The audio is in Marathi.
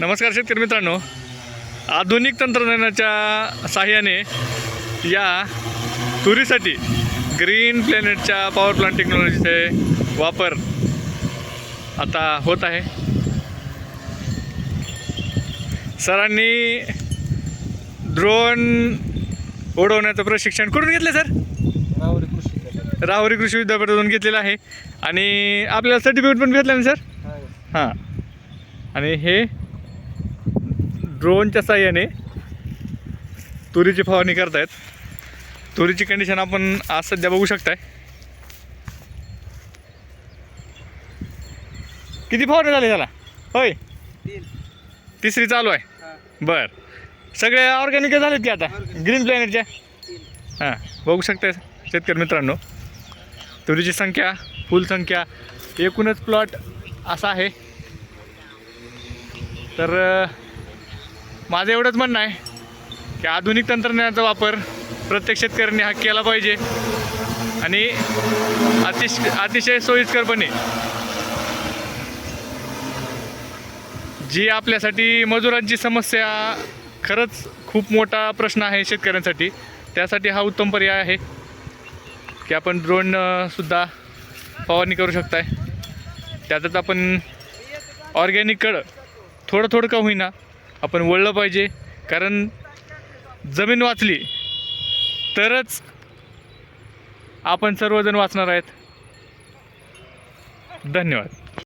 नमस्कार शेतकरी मित्रांनो. आधुनिक तंत्रज्ञानाच्या साहाय्याने या तुरीसाठी ग्रीन प्लॅनेटच्या पॉवर प्लांट टेक्नॉलॉजीचे वापर आता होत आहे. सरांनी ड्रोन उडवण्याचं प्रशिक्षण कुठून घेतलं सर? राहुरी कृषी. राहुरी कृषी विद्यापीठातून घेतलेलं आहे. आणि आपल्याला सर्टिफिकेट पण भेटलं ना सर. हां. आणि हे ड्रोनच्या साह्याने तुरीची फवारणी करतायत. तुरीची कंडिशन आपण आज सध्या बघू शकताय. किती फवारणी झाली त्याला? होय. तिसरी चालू आहे. बर. सगळे ऑर्गॅनिक झालेत की आता? ग्रीन प्लॅनेटच्या. हां. बघू शकता शेतकरी मित्रांनो. तुरीची संख्या फुल संख्या एकूणच प्लॉट असा आहे. तर माझं एवढंच म्हणणं आहे की आधुनिक तंत्रज्ञानाचा वापर प्रत्येक शेतकऱ्यांनी हा केला पाहिजे. आणि अतिश अतिशय सोयीस्करपणे जी आपल्यासाठी मजुरांची समस्या खरंच खूप मोठा प्रश्न आहे शेतकऱ्यांसाठी. त्यासाठी हा उत्तम पर्याय आहे की आपण ड्रोनसुद्धा फवारणी करू शकताय. त्यातच आपण ऑर्गॅनिककडं थोडं थोडं का होईना आपण वळलं पाहिजे. कारण जमीन वाचली तरच आपण सर्वजण वाचणार आहेत. धन्यवाद.